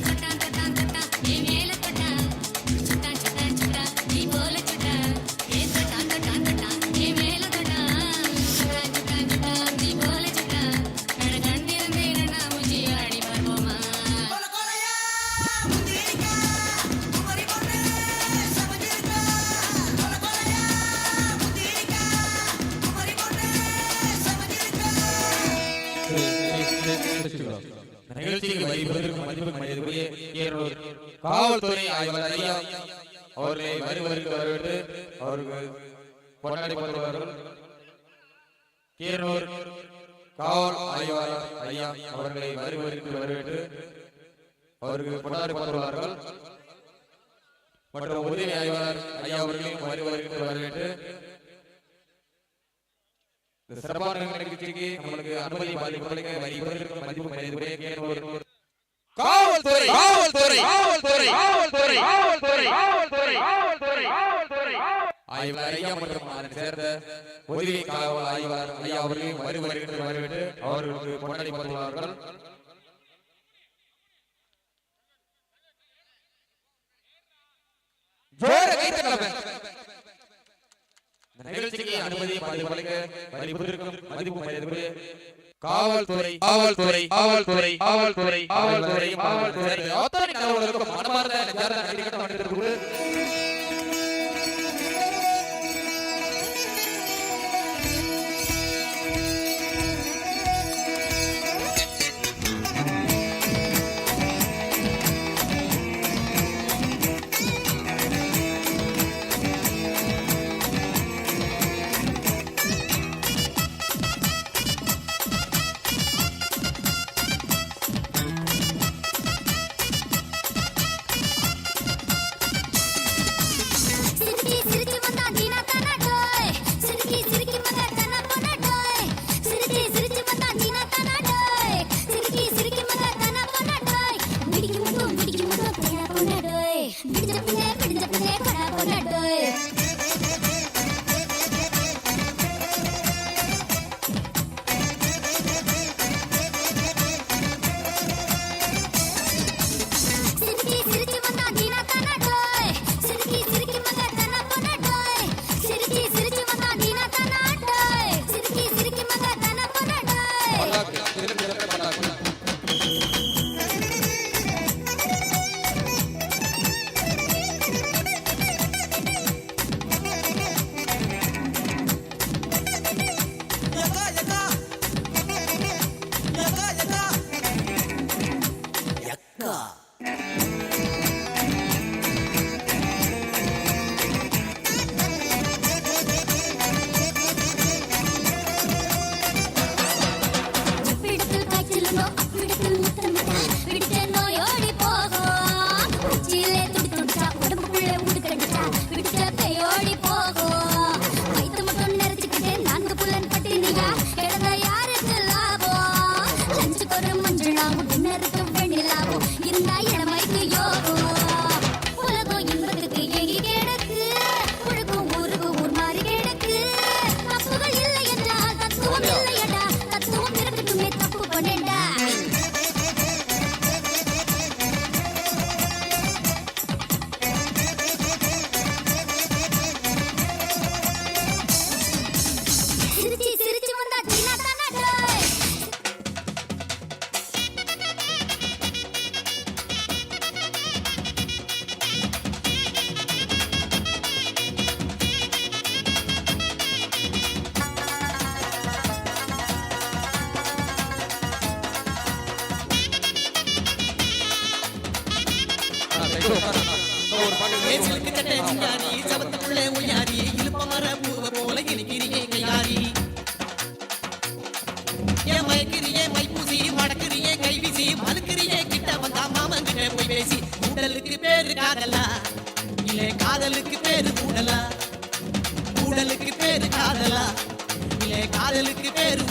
ಕಟನ தெரிவித்துக்கிறோம். வருவதற்கு மதிப்பு காவல்துறை ஆய்வாளர் ஐயா அவர்களை வருவதற்கு வரவேற்று அவருக்கு கொண்டாடப்படுவார்கள் காவல் ஆய்வாளர் ஐயா அவர்களை வருவதற்கு வரவேற்று அவருக்கு கொண்டாடப்படுவார்கள் மற்றும் உதவி ஆய்வாளர் ஐயா அவர்களையும் வருவதற்கு வரவேற்று சிறப்பான நிகழ்ச்சிக்கு நம்மளுக்கு அனுமதி பாதிப்புகளுக்கு மதிப்பு மதிப்பு மரியாதைக்குரிய ஆய்வாளர் ஐயா மற்றும் அதனை சேர்ந்த உதவி காவல் ஆய்வாளர் ஐயா அவர்களையும் வரி வருகின்ற வரவேற்று அவர்களுக்கு கொண்டாடப்படுவார்கள் ஜோர கைத்தட்டலாமே இந்த நிகழ்ச்சிக்கு அனுமதி பாதிப்பளிக்க மதிப்பிற்கும் மதிப்பு மரியாதைக்குரிய காவல்துறை காவல்துறை காவல்துறை காவல்துறை காவல்துறை காவல்துறை அத்தனை காவலர்களுக்கும் மனமார்ந்த நன்றி கட்ட வந்திருக்கிறது ஏசிலுக்கு கட்டை சிங்காரி சவத்துக்குள்ளே உய்யாரி இழுப்ப மர பூவ போல இனிக்கிறியே கையாரி ஏன் மயக்கிறியே மைப்பூசி மடக்கிறியே கைவீசி மலுக்கிறியே கிட்ட வந்தா மாமங்கிட்ட போய் பேசி உடலுக்கு பேரு காதலா இல்லே காதலுக்கு பேரு கூடலா கூடலுக்கு பேரு காதலா இல்லே காதலுக்கு பேரு